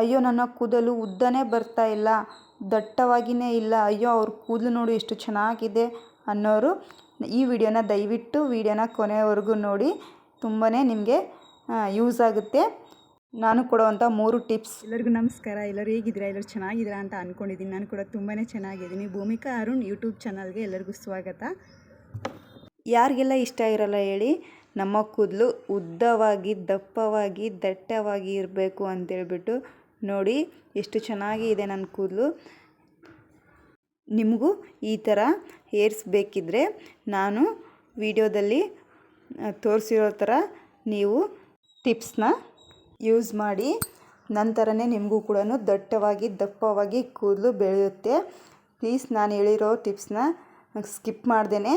ಅಯ್ಯೋ ನನ್ನ ಕೂದಲು ಉದ್ದನೇ ಬರ್ತಾ ಇಲ್ಲ ದಟ್ಟವಾಗಿಯೇ ಇಲ್ಲ ಅಯ್ಯೋ ಅವ್ರ ಕೂದಲು ನೋಡು ಎಷ್ಟು ಚೆನ್ನಾಗಿದೆ ಅನ್ನೋರು ಈ ವಿಡಿಯೋನ ದಯವಿಟ್ಟು ವಿಡಿಯೋನ ಕೊನೆವರೆಗೂ ನೋಡಿ ತುಂಬಾ ನಿಮಗೆ ಯೂಸ್ ಆಗುತ್ತೆ. ನಾನು ಕೊಡುವಂಥ ಮೂರು ಟಿಪ್ಸ್. ಎಲ್ಲರಿಗೂ ನಮಸ್ಕಾರ. ಎಲ್ಲರೂ ಹೇಗಿದ್ದೀರಾ? ಎಲ್ಲರೂ ಚೆನ್ನಾಗಿದ್ದೀರಾ ಅಂತ ಅಂದ್ಕೊಂಡಿದ್ದೀನಿ ನಾನು ಕೂಡ ತುಂಬಾ ಚೆನ್ನಾಗಿದ್ದೀನಿ. ಭೂಮಿಕಾ ಅರುಣ್ ಯೂಟ್ಯೂಬ್ ಚಾನಲ್ಗೆ ಎಲ್ಲರಿಗೂ ಸ್ವಾಗತ. ಯಾರಿಗೆಲ್ಲ ಇಷ್ಟ ಇರಲ್ಲ ಹೇಳಿ ನಮ್ಮ ಕೂದಲು ಉದ್ದವಾಗಿ ದಪ್ಪವಾಗಿ ದಟ್ಟವಾಗಿ ಇರಬೇಕು ಅಂತೇಳ್ಬಿಟ್ಟು ನೋಡಿ ಎಷ್ಟು ಚೆನ್ನಾಗಿ ಇದೆ ನನ್ನ ಕೂದಲು. ನಿಮಗೂ ಈ ಥರ ಹೇರ್ಸ್ ಬೇಕಿದ್ದರೆ ನಾನು ವಿಡಿಯೋದಲ್ಲಿ ತೋರಿಸಿರೋ ಥರ ನೀವು ಟಿಪ್ಸ್ನ ಯೂಸ್ ಮಾಡಿ. ನಂತರನೇ ನಿಮಗೂ ಕೂಡ ದಟ್ಟವಾಗಿ, ದಪ್ಪವಾಗಿ ಕೂದಲು ಬೆಳೆಯುತ್ತೆ. ಪ್ಲೀಸ್ ನಾನು ಹೇಳಿರೋ ಟಿಪ್ಸ್ನ ಸ್ಕಿಪ್ ಮಾಡ್ದೇ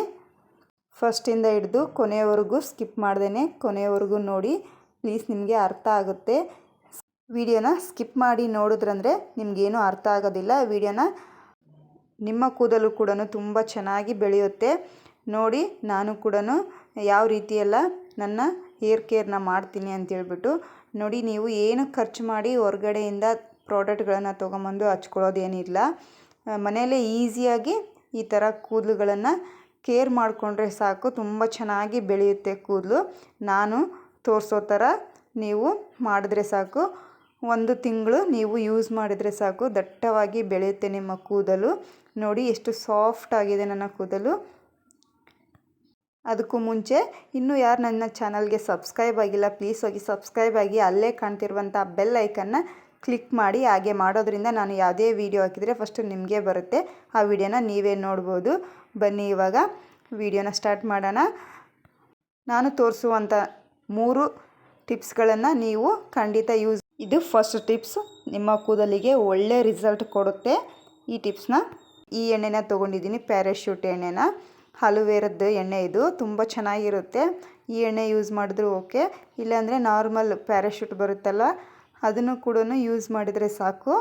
ಫಸ್ಟಿಂದ ಹಿಡಿದು ಕೊನೆಯವರೆಗೂ ಸ್ಕಿಪ್ ಮಾಡ್ದೇ ಕೊನೆಯವರೆಗೂ ನೋಡಿ, ಪ್ಲೀಸ್ ನಿಮಗೆ ಅರ್ಥ ಆಗುತ್ತೆ. ವಿಡಿಯೋನ ಸ್ಕಿಪ್ ಮಾಡಿ ನೋಡಿದ್ರಂದರೆ ನಿಮಗೇನು ಅರ್ಥ ಆಗೋದಿಲ್ಲ. ವಿಡಿಯೋನ ನಿಮ್ಮ ಕೂದಲು ಕೂಡ ತುಂಬ ಚೆನ್ನಾಗಿ ಬೆಳೆಯುತ್ತೆ. ನೋಡಿ, ನಾನು ಕೂಡ ಯಾವ ರೀತಿಯೆಲ್ಲ ನನ್ನ ಹೇರ್ ಕೇರ್ನ ಮಾಡ್ತೀನಿ ಅಂತೇಳ್ಬಿಟ್ಟು, ನೋಡಿ, ನೀವು ಏನು ಖರ್ಚು ಮಾಡಿ ಹೊರಗಡೆಯಿಂದ ಪ್ರಾಡಕ್ಟ್ಗಳನ್ನು ತೊಗೊಂಬಂದು ಹಚ್ಕೊಳ್ಳೋದೇನಿಲ್ಲ. ಮನೆಯಲ್ಲೇ ಈಸಿಯಾಗಿ ಈ ಥರ ಕೂದಲುಗಳನ್ನು ಕೇರ್ ಮಾಡಿಕೊಂಡ್ರೆ ಸಾಕು, ತುಂಬ ಚೆನ್ನಾಗಿ ಬೆಳೆಯುತ್ತೆ ಕೂದಲು. ನಾನು ತೋರಿಸೋ ಥರ ನೀವು ಮಾಡಿದ್ರೆ ಸಾಕು. ಒಂದು ತಿಂಗಳು ನೀವು ಯೂಸ್ ಮಾಡಿದರೆ ಸಾಕು. ದಟ್ಟವಾಗಿ ಬೆಳೆಯುತ್ತೆ ನಿಮ್ಮ ಕೂದಲು. ನೋಡಿ ಎಷ್ಟು ಸಾಫ್ಟ್ ಆಗಿದೆ ನನ್ನ ಕೂದಲು. ಅದಕ್ಕೂ ಮುಂಚೆ ಇನ್ನೂ ಯಾರು ನನ್ನ ಚಾನಲ್ಗೆ ಸಬ್ಸ್ಕ್ರೈಬ್ ಆಗಿಲ್ಲ ಪ್ಲೀಸ್ ಹೋಗಿ ಸಬ್ಸ್ಕ್ರೈಬ್ ಆಗಿ ಅಲ್ಲೇ ಕಾಣ್ತಿರುವಂಥ ಬೆಲ್ ಐಕನ್ನ ಕ್ಲಿಕ್ ಮಾಡಿ. ಹಾಗೆ ಮಾಡೋದ್ರಿಂದ ನಾನು ಯಾವುದೇ ವೀಡಿಯೋ ಹಾಕಿದರೆ ಫಸ್ಟು ನಿಮಗೆ ಬರುತ್ತೆ. ಆ ವಿಡಿಯೋನ ನೀವೇ ನೋಡ್ಬೋದು. ಬನ್ನಿ ಇವಾಗ ವಿಡಿಯೋನ ಸ್ಟಾರ್ಟ್ ಮಾಡೋಣ. ನಾನು ತೋರಿಸುವಂಥ ಮೂರು ಟಿಪ್ಸ್ಗಳನ್ನು ನೀವು ಖಂಡಿತ ಯೂಸ್ ಇದು ಫಸ್ಟ್ ಟಿಪ್ಸ್ ನಿಮ್ಮ ಕೂದಲಿಗೆ ಒಳ್ಳೆ ರಿಸಲ್ಟ್ ಕೊಡುತ್ತೆ. ಈ ಟಿಪ್ಸ್ನ ಈ ಎಣ್ಣೆನ ತೊಗೊಂಡಿದ್ದೀನಿ ಪ್ಯಾರಾಶೂಟ್ ಎಣ್ಣೆನ. ಹಲುವೇರದ್ದು ಎಣ್ಣೆ ಇದು, ತುಂಬ ಚೆನ್ನಾಗಿರುತ್ತೆ. ಈ ಎಣ್ಣೆ ಯೂಸ್ ಮಾಡಿದ್ರು ಓಕೆ ಇಲ್ಲಾಂದರೆ ನಾರ್ಮಲ್ ಪ್ಯಾರಾಶೂಟ್ ಬರುತ್ತಲ್ಲ, ಅದನ್ನು ಕೂಡ ಯೂಸ್ ಮಾಡಿದರೆ ಸಾಕು.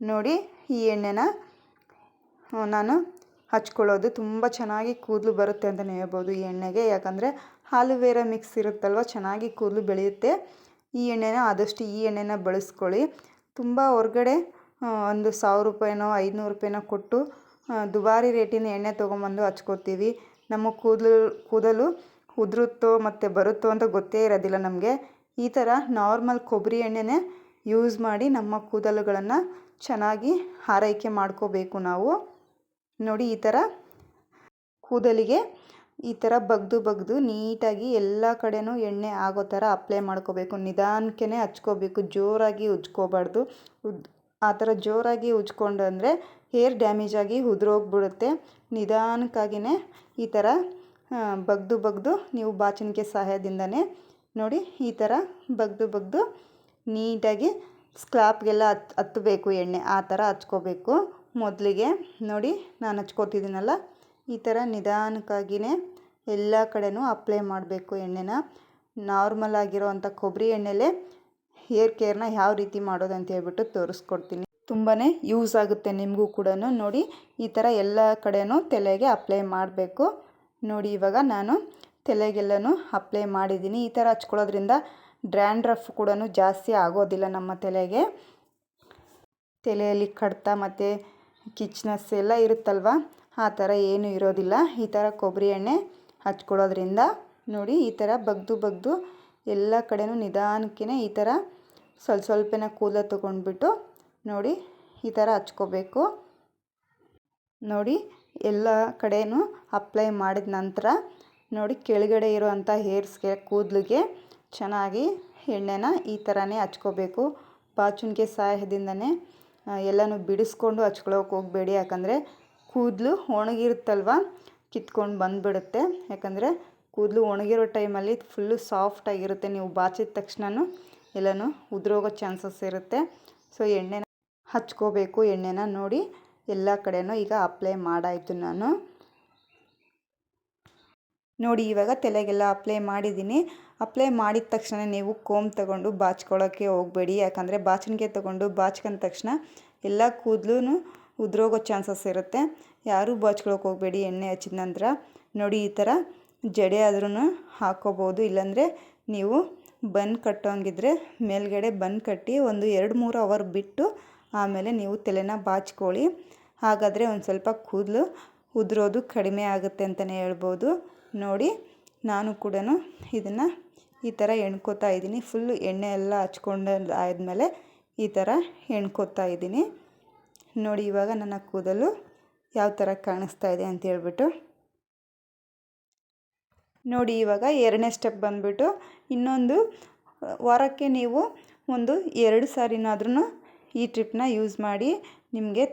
ನೋಡಿ, ಈ ಎಣ್ಣೆನ ನಾನು ಹಚ್ಕೊಳ್ಳೋದು. ತುಂಬ ಚೆನ್ನಾಗಿ ಕೂದಲು ಬರುತ್ತೆ ಅಂತಲೇ ಹೇಳ್ಬೋದು ಈ ಎಣ್ಣೆಗೆ. ಯಾಕಂದರೆ ಹಾಲುವೇರ ಮಿಕ್ಸ್ ಇರುತ್ತಲ್ವ, ಚೆನ್ನಾಗಿ ಕೂದಲು ಬೆಳೆಯುತ್ತೆ. ಈ ಎಣ್ಣೆನ ಆದಷ್ಟು ಈ ಎಣ್ಣೆನ ಬಳಸ್ಕೊಳ್ಳಿ. ತುಂಬ ಹೊರಗಡೆ ಒಂದು ಸಾವಿರ ರೂಪಾಯಿನೋ, ಐದುನೂರು ರೂಪಾಯಿನೋ ಕೊಟ್ಟು ದುಬಾರಿ ರೇಟಿನ ಎಣ್ಣೆ ತೊಗೊಂಬಂದು ಹಚ್ಕೋತೀವಿ. ನಮ್ಮ ಕೂದಲು ಕೂದಲು ಉದುರುತ್ತೋ ಮತ್ತು ಬರುತ್ತೋ ಅಂತ ಗೊತ್ತೇ ಇರೋದಿಲ್ಲ ನಮಗೆ. ಈ ಥರ ನಾರ್ಮಲ್ ಕೊಬ್ಬರಿ ಎಣ್ಣೆನೇ ಯೂಸ್ ಮಾಡಿ ನಮ್ಮ ಕೂದಲುಗಳನ್ನು ಚೆನ್ನಾಗಿ ಆರೈಕೆ ಮಾಡ್ಕೋಬೇಕು ನಾವು. ನೋಡಿ ಈ ಥರ ಕೂದಲಿಗೆ ಈ ಥರ ಬಗ್ದು ಬಗ್ದು ನೀಟಾಗಿ ಎಲ್ಲ ಕಡೆಯೂ ಎಣ್ಣೆ ಆಗೋ ಥರ ಅಪ್ಲೈ ಮಾಡ್ಕೋಬೇಕು. ನಿಧಾನಕ್ಕೇ ಹಚ್ಕೋಬೇಕು. ಜೋರಾಗಿ ಉಜ್ಕೋಬಾರ್ದು. ಉದ್, ಆ ಥರ ಜೋರಾಗಿ ಉಜ್ಕೊಂಡು ಅಂದರೆ ಹೇರ್ ಡ್ಯಾಮೇಜ್ ಆಗಿ ಉದುರೋಗ್ಬಿಡುತ್ತೆ. ನಿಧಾನಕ್ಕಾಗಿಯೇ ಈ ಥರ ಬಗ್ದು ಬಗ್ದು ನೀವು ಬಾಚಣಿಗೆ ಸಹಾಯದಿಂದನೇ ನೋಡಿ ಈ ಥರ ಬಗ್ದು ಬಗ್ದು ನೀಟಾಗಿ ಸ್ಕ್ಲಾಪ್ಗೆಲ್ಲ ಹತ್, ಹತ್ತಬೇಕು ಎಣ್ಣೆ. ಆ ಥರ ಹಚ್ಕೋಬೇಕು. ಮೊದಲಿಗೆ ನೋಡಿ ನಾನು ಹಚ್ಕೋತಿದ್ದೀನಲ್ಲ, ಈ ಥರ ನಿಧಾನಕ್ಕಾಗಿಯೇ ಎಲ್ಲ ಕಡೆನೂ ಅಪ್ಲೈ ಮಾಡಬೇಕು ಎಣ್ಣೆನ. ನಾರ್ಮಲ್ ಆಗಿರೋವಂಥ ಕೊಬ್ಬರಿ ಎಣ್ಣೆಲೇ ಹೇರ್ ಕೇರ್ನ ಯಾವ ರೀತಿ ಮಾಡೋದು ಅಂತ ಹೇಳ್ಬಿಟ್ಟು ತೋರಿಸ್ಕೊಡ್ತೀನಿ. ತುಂಬಾ ಯೂಸ್ ಆಗುತ್ತೆ ನಿಮಗೂ ಕೂಡ ನೋಡಿ. ಈ ಥರ ಎಲ್ಲ ಕಡೆಯೂ ತಲೆಗೆ ಅಪ್ಲೈ ಮಾಡಬೇಕು. ನೋಡಿ ಇವಾಗ ನಾನು ತಲೆಗೆಲ್ಲನೂ ಅಪ್ಲೈ ಮಾಡಿದ್ದೀನಿ. ಈ ಥರ ಹಚ್ಕೊಳ್ಳೋದ್ರಿಂದ ಡ್ರ್ಯಾಂಡ್ರಫ್ ಕೂಡ ಜಾಸ್ತಿ ಆಗೋದಿಲ್ಲ ನಮ್ಮ ತಲೆಗೆ. ತಲೆಯಲ್ಲಿ ಕಡ್ತ ಮತ್ತು ಕಿಚ್ನೆಸ್ ಎಲ್ಲ ಇರುತ್ತಲ್ವ? ಆ ಥರ ಏನೂ ಇರೋದಿಲ್ಲ. ಈ ಥರ ಕೊಬ್ಬರಿ ಎಣ್ಣೆ ಹಚ್ಕೊಳ್ಳೋದ್ರಿಂದ ನೋಡಿ ಈ ಥರ ಬಗ್ದು ಬಗ್ದು ಎಲ್ಲ ಕಡೆನೂ ನಿಧಾನಕ್ಕೆ ಈ ಥರ ಸ್ವಲ್ಪ ಸ್ವಲ್ಪನೇ ಕೂದಲು ತೊಗೊಂಡ್ಬಿಟ್ಟು ನೋಡಿ ಈ ಥರ ಹಚ್ಕೋಬೇಕು. ನೋಡಿ ಎಲ್ಲ ಕಡೆಯೂ ಅಪ್ಲೈ ಮಾಡಿದ ನಂತರ ನೋಡಿ ಕೆಳಗಡೆ ಇರುವಂಥ ಹೇರ್ಸ್ಗೆ, ಕೂದಲಿಗೆ ಚೆನ್ನಾಗಿ ಎಣ್ಣೆನ ಈ ಥರನೇ ಹಚ್ಕೋಬೇಕು. ಬಾಚುಣಿಗೆ ಸಹಾಯದಿಂದನೇ ಎಲ್ಲನೂ ಬಿಡಿಸ್ಕೊಂಡು ಹಚ್ಕೊಳ್ಳೋಕೆ ಹೋಗಬೇಡಿ. ಯಾಕಂದರೆ ಕೂದಲು ಒಣಗಿರುತ್ತಲ್ವ? ಕಿತ್ಕೊಂಡು ಬಂದುಬಿಡುತ್ತೆ. ಯಾಕಂದರೆ ಕೂದಲು ಒಣಗಿರೋ ಟೈಮಲ್ಲಿ ಫುಲ್ಲು ಸಾಫ್ಟಾಗಿರುತ್ತೆ ನೀವು ಬಾಚಿದ ತಕ್ಷಣವೂ ಎಲ್ಲನೂ ಉದುರೋಗೋ ಚಾನ್ಸಸ್ ಇರುತ್ತೆ. ಸೊ, ಎಣ್ಣೆನ ಹಚ್ಕೋಬೇಕು. ಎಣ್ಣೆನ ನೋಡಿ ಎಲ್ಲ ಕಡೆನೂ ಈಗ ಅಪ್ಲೈ ಮಾಡಾಯಿತು ನಾನು. ನೋಡಿ, ಇವಾಗ ತಲೆಗೆಲ್ಲ ಅಪ್ಲೈ ಮಾಡಿದ್ದೀನಿ. ಅಪ್ಲೈ ಮಾಡಿದ ತಕ್ಷಣ ನೀವು ಕೋಮ್ ತಗೊಂಡು ಬಾಚ್ಕೊಳ್ಳೋಕ್ಕೆ ಹೋಗಬೇಡಿ. ಯಾಕಂದರೆ ಬಾಚಣಿಗೆ ತಗೊಂಡು ಬಾಚ್ಕೊಂಡ ತಕ್ಷಣ ಎಲ್ಲ ಕೂದಲು ಉದುರೋಗೋ ಚಾನ್ಸಸ್ ಇರುತ್ತೆ. ಯಾರೂ ಬಾಚ್ಕೊಳಕ್ಕೆ ಹೋಗಬೇಡಿ, ಎಣ್ಣೆ ಹಚ್ಚಿದ ನಂತರ. ನೋಡಿ, ಈ ಥರ ಜಡೆ ಆದ್ರೂ ಹಾಕೋಬೋದು ಇಲ್ಲಾಂದರೆ ನೀವು ಬನ್ ಕಟ್ಟೋಂಗಿದ್ರೆ ಮೇಲ್ಗಡೆ ಬನ್ ಕಟ್ಟಿ ಒಂದು ಎರಡು ಮೂರು ಅವರ್ ಬಿಟ್ಟು ಆಮೇಲೆ ನೀವು ತಲೆನ ಬಾಚ್ಕೊಳ್ಳಿ. ಹಾಗಾದರೆ ಒಂದು ಸ್ವಲ್ಪ ಕೂದಲು ಉದುರೋದು ಕಡಿಮೆ ಆಗುತ್ತೆ ಅಂತಲೇ ಹೇಳ್ಬೋದು. ನೋಡಿ, ನಾನು ಕೂಡ ಇದನ್ನು ಈ ಥರ ಎಣ್ಕೋತಾ ಇದ್ದೀನಿ. ಫುಲ್ಲು ಎಣ್ಣೆ ಎಲ್ಲ ಹಚ್ಕೊಂಡು ಆದಮೇಲೆ ಈ ಥರ ಎಣ್ಕೋತಾ ಇದ್ದೀನಿ. ನೋಡಿ ಇವಾಗ ನನ್ನ ಕೂದಲು ಯಾವ ಥರ ಕಾಣಿಸ್ತಾ ಇದೆ ಅಂತ ಹೇಳ್ಬಿಟ್ಟು. ನೋಡಿ ಇವಾಗ ಎರಡನೇ ಸ್ಟೆಪ್ ಬಂದುಬಿಟ್ಟು ಇನ್ನೊಂದು, ವಾರಕ್ಕೆ ನೀವು ಒಂದು ಎರಡು ಸಾರಿನಾದ್ರೂ ಈ ಟ್ರಿಪ್ನ ಯೂಸ್ ಮಾಡಿ, ನಿಮಗೆ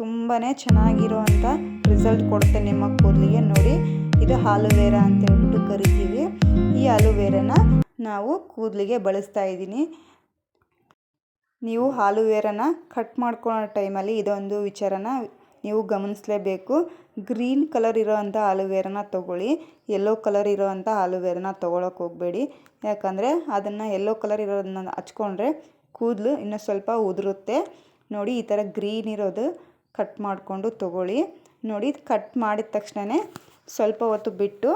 ತುಂಬಾ ಚೆನ್ನಾಗಿರೋವಂಥ ರಿಸಲ್ಟ್ ಕೊಡುತ್ತೆ ನಿಮ್ಮ ಕೂದಲಿಗೆ. ನೋಡಿ, ಇದು ಆಲೋವೆರಾ ಅಂತ ಹೇಳ್ಬಿಟ್ಟು ಕರಿತೀವಿ. ಈ ಆಲೋವೆರಾನ ನಾವು ಕೂದಲಿಗೆ ಬಳಸ್ತಾ ಇದ್ದೀನಿ. ನೀವು ಆಲೋವೆರಾನ ಕಟ್ ಮಾಡ್ಕೊಳ್ಳೋ ಟೈಮಲ್ಲಿ ಇದೊಂದು ವಿಚಾರನ ನೀವು ಗಮನಿಸಲೇಬೇಕು. ಗ್ರೀನ್ ಕಲರ್ ಇರೋವಂಥ ಆಲೋವೆರಾನ ತೊಗೊಳ್ಳಿ. ಯೆಲ್ಲೋ ಕಲರ್ ಇರೋವಂಥ ಆಲೋವೆರಾನ ತೊಗೊಳಕ್ಕೆ ಹೋಗಬೇಡಿ. ಯಾಕಂದರೆ ಅದನ್ನು ಯೆಲ್ಲೋ ಕಲರ್ ಇರೋದನ್ನ ಹಚ್ಕೊಂಡ್ರೆ ಕೂದಲು ಇನ್ನೂ ಸ್ವಲ್ಪ ಉದುರುತ್ತೆ. ನೋಡಿ, ಈ ಥರ ಗ್ರೀನ್ ಇರೋದು ಕಟ್ ಮಾಡಿಕೊಂಡು ತೊಗೊಳ್ಳಿ. ನೋಡಿ, ಕಟ್ ಮಾಡಿದ ತಕ್ಷಣವೇ ಸ್ವಲ್ಪ ಹೊತ್ತು ಬಿಟ್ಟು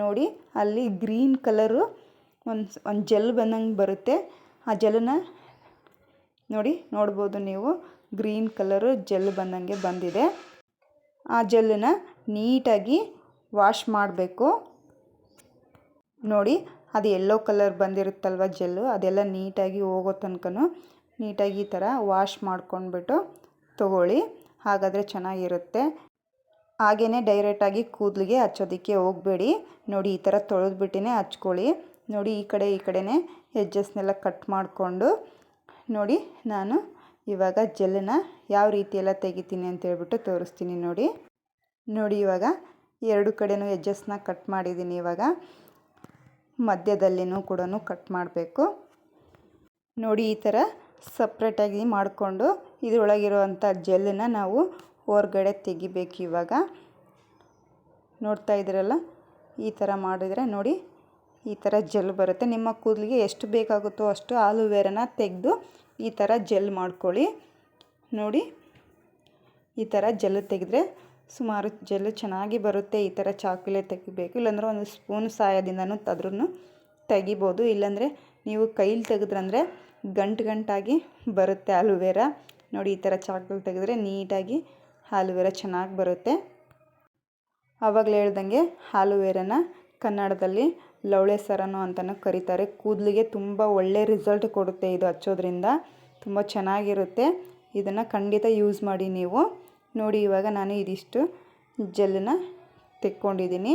ನೋಡಿ, ಅಲ್ಲಿ ಗ್ರೀನ್ ಕಲರು ಒಂದು ಒಂದು ಜೆಲ್ ಬಂದಂಗೆ ಬರುತ್ತೆ. ಆ ಜೆಲ್ಲನ್ನ ನೋಡಿ, ನೋಡ್ಬೋದು ನೀವು. ಗ್ರೀನ್ ಕಲರು ಜೆಲ್ ಬಂದಂಗೆ ಬಂದಿದೆ. ಆ ಜೆಲ್ಲನ್ನು ನೀಟಾಗಿ ವಾಶ್ ಮಾಡಬೇಕು. ನೋಡಿ, ಅದು ಎಲ್ಲೋ ಕಲರ್ ಬಂದಿರುತ್ತಲ್ವ ಜೆಲ್ಲು? ಅದೆಲ್ಲ ನೀಟಾಗಿ ಹೋಗೋ ತನಕ ನೀಟಾಗಿ ಈ ಥರ ವಾಶ್ ಮಾಡ್ಕೊಂಡ್ಬಿಟ್ಟು ತಗೊಳ್ಳಿ. ಹಾಗಾದರೆ ಚೆನ್ನಾಗಿರುತ್ತೆ. ಹಾಗೆಯೇ ಡೈರೆಕ್ಟಾಗಿ ಕೂದಲಿಗೆ ಹಚ್ಚೋದಕ್ಕೆ ಹೋಗಬೇಡಿ. ನೋಡಿ, ಈ ಥರ ತೊಳೆದ್ಬಿಟ್ಟಿನೇ ಹಚ್ಕೊಳ್ಳಿ. ನೋಡಿ, ಈ ಕಡೆ, ಈ ಕಡೆನೇ ಎಜ್ಜಸ್ನೆಲ್ಲ ಕಟ್ ಮಾಡಿಕೊಂಡು ನೋಡಿ ನಾನು ಇವಾಗ ಜೆಲ್ಲನ್ನ ಯಾವ ರೀತಿ ಎಲ್ಲ ತೆಗಿತೀನಿ ಅಂತ ಹೇಳ್ಬಿಟ್ಟು ತೋರಿಸ್ತೀನಿ ನೋಡಿ. ನೋಡಿ ಇವಾಗ ಎರಡು ಕಡೆನೂ ಎಜ್ಜಸ್ನ ಕಟ್ ಮಾಡಿದ್ದೀನಿ ಇವಾಗ. ಮಧ್ಯದಲ್ಲಿನೂ ಕೂಡ ಕಟ್ ಮಾಡಬೇಕು. ನೋಡಿ ಈ ಥರ ಸಪ್ರೇಟಾಗಿ ಮಾಡಿಕೊಂಡು ಇದರೊಳಗಿರುವಂಥ ಜೆಲ್ಲನ್ನ ನಾವು ಹೊರ್ಗಡೆ ತೆಗಿಬೇಕು ಇವಾಗ. ನೋಡ್ತಾ ಇದ್ದೀರಲ್ಲ? ಈ ಥರ ಮಾಡಿದರೆ ನೋಡಿ ಈ ಥರ ಜೆಲ್ ಬರುತ್ತೆ. ನಿಮ್ಮ ಕೂದಲಿಗೆ ಎಷ್ಟು ಬೇಕಾಗುತ್ತೋ ಅಷ್ಟು ಆಲೂವೇರನ ತೆಗೆದು ಈ ಥರ ಜೆಲ್ ಮಾಡ್ಕೊಳ್ಳಿ. ನೋಡಿ, ಈ ಥರ ಜೆಲ್ ತೆಗೆದ್ರೆ ಸುಮಾರು ಜೆಲ್ ಚೆನ್ನಾಗಿ ಬರುತ್ತೆ, ಈ ಥರ ಚಾಕುಲೆ ತೆಗಿಬೇಕು. ಇಲ್ಲಾಂದ್ರೆ ಒಂದು ಸ್ಪೂನ್ ಸಹಾಯದಿಂದನೂ ಅದ್ರೂ ತೆಗಿಬೋದು. ಇಲ್ಲಾಂದರೆ ನೀವು ಕೈಲಿ ತೆಗೆದ್ರಂದರೆ ಗಂಟು ಗಂಟಾಗಿ ಬರುತ್ತೆ ಆಲೂವೇರ. ನೋಡಿ, ಈ ಥರ ಚಾಕಲ್ಲಿ ತೆಗೆದ್ರೆ ನೀಟಾಗಿ ಆಲೂವೇರ ಚೆನ್ನಾಗಿ ಬರುತ್ತೆ. ಆವಾಗಲೇ ಹೇಳ್ದಂಗೆ ಆಲೂವೇರನ ಕನ್ನಡದಲ್ಲಿ ಲವಳೆ ಸರನು ಅಂತಲೂ ಕರೀತಾರೆ. ಕೂದಲಿಗೆ ತುಂಬ ಒಳ್ಳೆ ರಿಸಲ್ಟ್ ಕೊಡುತ್ತೆ ಇದು ಹಚ್ಚೋದ್ರಿಂದ. ತುಂಬ ಚೆನ್ನಾಗಿರುತ್ತೆ. ಇದನ್ನು ಖಂಡಿತ ಯೂಸ್ ಮಾಡಿ ನೀವು. ನೋಡಿ, ಇವಾಗ ನಾನು ಇದಿಷ್ಟು ಜೆಲ್ಲನ್ನ ತೆಕ್ಕೊಂಡಿದ್ದೀನಿ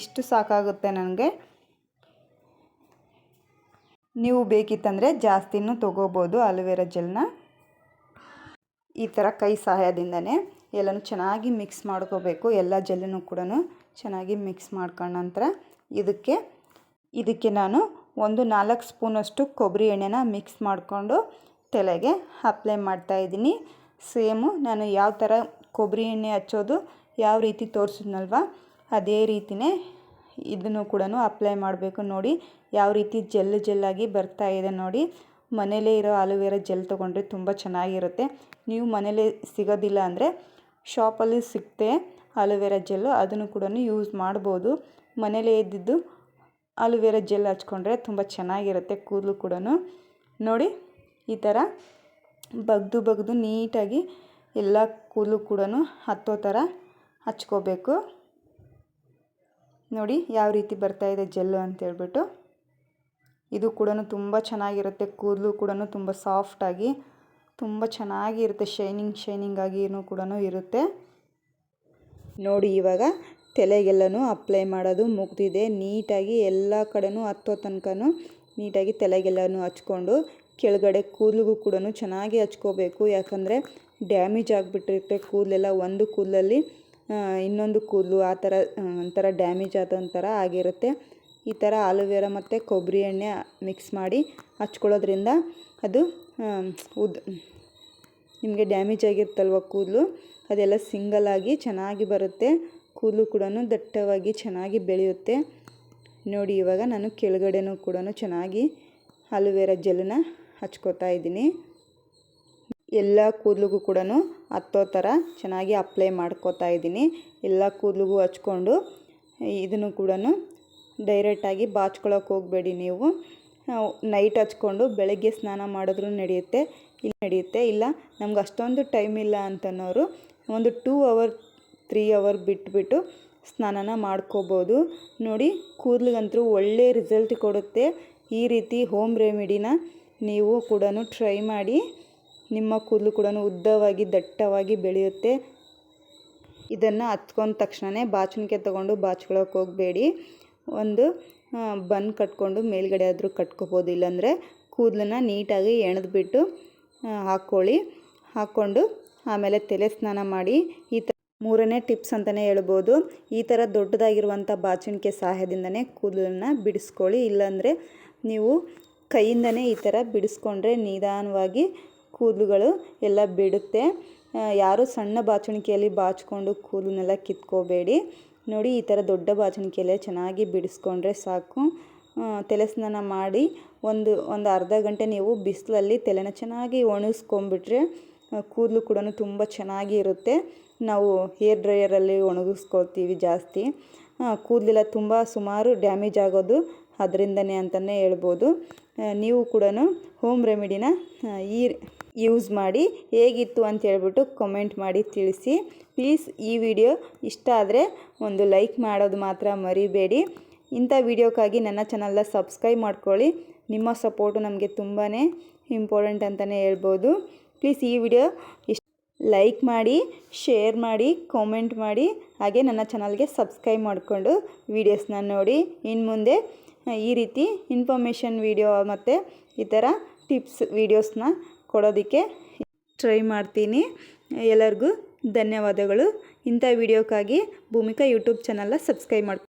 ಇಷ್ಟು ಸಾಕಾಗುತ್ತೆ ನನಗೆ. ನೀವು ಬೇಕಿತ್ತಂದರೆ ಜಾಸ್ತಿನೂ ತೊಗೋಬೋದು ಅಲೋವೆರಾ ಜೆಲ್ನ ಈ ಥರ ಕೈ ಸಹಾಯದಿಂದನೇ ಎಲ್ಲನೂ ಚೆನ್ನಾಗಿ ಮಿಕ್ಸ್ ಮಾಡ್ಕೋಬೇಕು. ಎಲ್ಲ ಜೆಲ್ಲನ್ನು ಕೂಡ ಚೆನ್ನಾಗಿ ಮಿಕ್ಸ್ ಮಾಡ್ಕೊಂಡ ನಂತರ ಇದಕ್ಕೆ ಇದಕ್ಕೆ ನಾನು ಒಂದು ನಾಲ್ಕು ಸ್ಪೂನಷ್ಟು ಕೊಬ್ಬರಿ ಎಣ್ಣೆನ ಮಿಕ್ಸ್ ಮಾಡಿಕೊಂಡು ತಲೆಗೆ ಅಪ್ಲೈ ಮಾಡ್ತಾಯಿದ್ದೀನಿ ಸೇಮು ನಾನು ಯಾವ ಥರ ಕೊಬ್ಬರಿ ಎಣ್ಣೆ ಹಚ್ಚೋದು, ಯಾವ ರೀತಿ ತೋರಿಸಿದ್ನಲ್ವ, ಅದೇ ರೀತಿಯೇ ಇದನ್ನು ಕೂಡ ಅಪ್ಲೈ ಮಾಡಬೇಕು ನೋಡಿ. ಯಾವ ರೀತಿ ಜೆಲ್ ಜೆಲ್ಲಾಗಿ ಬರ್ತಾ ಇದೆ ನೋಡಿ. ಮನೇಲೇ ಇರೋ ಆಲೂವೇರ ಜೆಲ್ ತೊಗೊಂಡ್ರೆ ತುಂಬ ಚೆನ್ನಾಗಿರುತ್ತೆ. ನೀವು ಮನೇಲೇ ಸಿಗೋದಿಲ್ಲ ಅಂದರೆ ಶಾಪಲ್ಲಿ ಸಿಗುತ್ತೆ ಆಲೋವೆರಾ ಜೆಲ್ಲು, ಅದನ್ನು ಕೂಡ ಯೂಸ್ ಮಾಡ್ಬೋದು. ಮನೇಲೇ ಇದ್ದಿದ್ದು ಆಲೋವೆರಾ ಜೆಲ್ ಹಚ್ಕೊಂಡ್ರೆ ತುಂಬ ಚೆನ್ನಾಗಿರುತ್ತೆ ಕೂದಲು ಕೂಡ. ನೋಡಿ, ಈ ಥರ ಬಗ್ದು ಬಗ್ದು ನೀಟಾಗಿ ಎಲ್ಲ ಕೂದಲು ಕೂಡ ಹತ್ತೋ ಥರ ಹಚ್ಕೋಬೇಕು. ನೋಡಿ, ಯಾವ ರೀತಿ ಬರ್ತಾಯಿದೆ ಜೆಲ್ಲು ಅಂತೇಳ್ಬಿಟ್ಟು ಇದು ಕೂಡ ತುಂಬ ಚೆನ್ನಾಗಿರುತ್ತೆ, ಕೂದಲು ಕೂಡ ತುಂಬ ಸಾಫ್ಟಾಗಿ ತುಂಬ ಚೆನ್ನಾಗಿರುತ್ತೆ, ಶೈನಿಂಗ್ ಶೈನಿಂಗ್ ಆಗಿನೂ ಕೂಡ ಇರುತ್ತೆ. ನೋಡಿ, ಇವಾಗ ತಲೆಗೆಲ್ಲನೂ ಅಪ್ಲೈ ಮಾಡೋದು ಮುಗಿದಿದೆ. ನೀಟಾಗಿ ಎಲ್ಲ ಕಡೆನೂ ಹತ್ತೋ ತನಕನೂ ನೀಟಾಗಿ ತಲೆಗೆಲ್ಲನೂ ಹಚ್ಕೊಂಡು ಕೆಳಗಡೆ ಕೂದಲಿಗೂ ಕೂಡ ಚೆನ್ನಾಗಿ ಹಚ್ಕೋಬೇಕು. ಯಾಕಂದರೆ ಡ್ಯಾಮೇಜ್ ಆಗಿಬಿಟ್ಟಿರುತ್ತೆ ಕೂದಲೆಲ್ಲ. ಒಂದು ಕೂದಲಲ್ಲಿ ಇನ್ನೊಂದು ಕೂದಲು ಆ ಥರ ಒಂಥರ ಡ್ಯಾಮೇಜ್ ಆದಂಥರ ಆಗಿರುತ್ತೆ. ಈ ಥರ ಆಲೋವೆರಾ ಮತ್ತು ಕೊಬ್ಬರಿ ಎಣ್ಣೆ ಮಿಕ್ಸ್ ಮಾಡಿ ಹಚ್ಕೊಳ್ಳೋದ್ರಿಂದ ಅದು ಉದ್, ನಿಮಗೆ ಡ್ಯಾಮೇಜ್ ಆಗಿರುತ್ತಲ್ವ ಕೂದಲು? ಅದೆಲ್ಲ ಸಿಂಗಲಾಗಿ ಚೆನ್ನಾಗಿ ಬರುತ್ತೆ. ಕೂದಲು ಕೂಡ ದಟ್ಟವಾಗಿ ಚೆನ್ನಾಗಿ ಬೆಳೆಯುತ್ತೆ. ನೋಡಿ, ಇವಾಗ ನಾನು ಕೆಳಗಡೆನೂ ಕೂಡ ಚೆನ್ನಾಗಿ ಆಲೋವೆರಾ ಜೆಲ್ನ ಹಚ್ಕೋತಾ ಇದ್ದೀನಿ. ಎಲ್ಲ ಕೂದಲಿಗೂ ಕೂಡ ಹತ್ತೋ ಥರ ಚೆನ್ನಾಗಿ ಅಪ್ಲೈ ಮಾಡ್ಕೋತಾ ಇದ್ದೀನಿ. ಎಲ್ಲ ಕೂದಲಿಗೂ ಹಚ್ಕೊಂಡು ಇದನ್ನು ಕೂಡ ಡೈರೆಕ್ಟಾಗಿ ಬಾಚ್ಕೊಳ್ಳೋಕೆ ಹೋಗಬೇಡಿ ನೀವು. ನೈಟ್ ಹಚ್ಕೊಂಡು ಬೆಳಗ್ಗೆ ಸ್ನಾನ ಮಾಡಿದ್ರೂ ನಡೆಯುತ್ತೆ, ಇಲ್ಲಿ ನಡೆಯುತ್ತೆ. ಇಲ್ಲ, ನಮ್ಗೆ ಅಷ್ಟೊಂದು ಟೈಮ್ ಇಲ್ಲ ಅಂತನೋರು ಒಂದು ಟೂ ಅವರ್ ತ್ರೀ ಅವರ್ ಬಿಟ್ಬಿಟ್ಟು ಸ್ನಾನನ ಮಾಡ್ಕೋಬೋದು. ನೋಡಿ, ಕೂದಲಿಗಂತೂ ಒಳ್ಳೆ ರಿಸಲ್ಟ್ ಕೊಡುತ್ತೆ. ಈ ರೀತಿ ಹೋಮ್ ರೆಮಿಡಿನ ನೀವು ಕೂಡ ಟ್ರೈ ಮಾಡಿ. ನಿಮ್ಮ ಕೂದಲು ಕೂಡ ಉದ್ದವಾಗಿ, ದಟ್ಟವಾಗಿ ಬೆಳೆಯುತ್ತೆ. ಇದನ್ನು ಹಚ್ಕೊಂಡ ತಕ್ಷಣವೇ ಬಾಚಣಿಗೆ ತಗೊಂಡು ಬಾಚ್ಕೊಳಕ್ಕೆ ಹೋಗಬೇಡಿ. ಒಂದು ಬನ್ ಕಟ್ಕೊಂಡು ಮೇಲ್ಗಡೆ ಆದರೂ ಕಟ್ಕೋಬೋದು. ಇಲ್ಲಾಂದರೆ ಕೂದಲನ್ನ ನೀಟಾಗಿ ಎಣೆದ್ಬಿಟ್ಟು ಹಾಕ್ಕೊಳ್ಳಿ. ಹಾಕ್ಕೊಂಡು ಆಮೇಲೆ ತಲೆ ಸ್ನಾನ ಮಾಡಿ. ಈ ಮೂರನೇ ಟಿಪ್ಸ್ ಅಂತಲೇ ಹೇಳ್ಬೋದು. ಈ ಥರ ದೊಡ್ಡದಾಗಿರುವಂಥ ಬಾಚಣಿಕೆ ಸಹಾಯದಿಂದನೇ ಕೂದಲನ್ನು ಬಿಡಿಸ್ಕೊಳ್ಳಿ. ಇಲ್ಲಾಂದರೆ ನೀವು ಕೈಯಿಂದನೇ ಈ ಥರ ಬಿಡಿಸ್ಕೊಂಡ್ರೆ ನಿಧಾನವಾಗಿ ಕೂದಲುಗಳು ಎಲ್ಲ ಬಿಡುತ್ತೆ. ಯಾರು ಸಣ್ಣ ಬಾಚಣಿಕೆಯಲ್ಲಿ ಬಾಚಿಕೊಂಡು ಕೂದಲನ್ನೆಲ್ಲ ಕಿತ್ಕೋಬೇಡಿ. ನೋಡಿ, ಈ ಥರ ದೊಡ್ಡ ಬಾಚಣಿಕೆಯಲ್ಲೇ ಚೆನ್ನಾಗಿ ಬಿಡಿಸ್ಕೊಂಡ್ರೆ ಸಾಕು. ತಲೆ ಸ್ನಾನ ಮಾಡಿ ಒಂದು ಒಂದು ಅರ್ಧ ಗಂಟೆ ನೀವು ಬಿಸಿಲಲ್ಲಿ ತಲೆನ ಚೆನ್ನಾಗಿ ಒಣಗಿಸ್ಕೊಂಬಿಟ್ರೆ ಕೂದಲು ಕೂಡ ತುಂಬ ಚೆನ್ನಾಗಿ ಇರುತ್ತೆ. ನಾವು ಹೇರ್ ಡ್ರೈಯರಲ್ಲಿ ಒಣಗಿಸ್ಕೊಳ್ತೀವಿ ಜಾಸ್ತಿ. ಕೂದಲೆಲ್ಲ ತುಂಬ ಸುಮಾರು ಡ್ಯಾಮೇಜ್ ಆಗೋದು ಅದರಿಂದನೇ ಅಂತಲೇ ಹೇಳ್ಬೋದು. ನೀವು ಕೂಡ ಹೋಮ್ ರೆಮಿಡಿನ ಈ ಯೂಸ್ ಮಾಡಿ ಹೇಗಿತ್ತು ಅಂತ ಹೇಳ್ಬಿಟ್ಟು ಕಮೆಂಟ್ ಮಾಡಿ ತಿಳಿಸಿ. ಪ್ಲೀಸ್ ಈ ವಿಡಿಯೋ ಇಷ್ಟ ಆದರೆ ಒಂದು ಲೈಕ್ ಮಾಡೋದು ಮಾತ್ರ ಮರಿಬೇಡಿ. ಇಂಥ ವಿಡಿಯೋಕ್ಕಾಗಿ ನನ್ನ ಚಾನಲ್ನ ಸಬ್ಸ್ಕ್ರೈಬ್ ಮಾಡ್ಕೊಳ್ಳಿ. ನಿಮ್ಮ ಸಪೋರ್ಟು ನಮಗೆ ತುಂಬಾ ಇಂಪಾರ್ಟೆಂಟ್ ಅಂತಲೇ ಹೇಳ್ಬೋದು. ಪ್ಲೀಸ್ ಈ ವಿಡಿಯೋ ಇಷ್ಟ ಲೈಕ್ ಮಾಡಿ ಶೇರ್ ಮಾಡಿ ಕಾಮೆಂಟ್ ಮಾಡಿ, ಹಾಗೆ ನನ್ನ ಚಾನಲ್ಗೆ ಸಬ್ಸ್ಕ್ರೈಬ್ ಮಾಡಿಕೊಂಡು ವೀಡಿಯೋಸ್ನ ನೋಡಿ. ಇನ್ನು ಮುಂದೆ ಈ ರೀತಿ ಇನ್ಫಾರ್ಮೇಷನ್ ವೀಡಿಯೋ ಮತ್ತು ಈ ಥರ ಟಿಪ್ಸ್ ವೀಡಿಯೋಸ್ನ ಕೊಡೋದಕ್ಕೆ ಟ್ರೈ ಮಾಡ್ತೀನಿ. ಎಲ್ಲರಿಗೂ ಧನ್ಯವಾದಗಳು. ಇಂಥ ವೀಡಿಯೋಕ್ಕಾಗಿ ಭೂಮಿಕಾ ಯೂಟ್ಯೂಬ್ ಚಾನಲ್ನ ಸಬ್ಸ್ಕ್ರೈಬ್ ಮಾಡಿ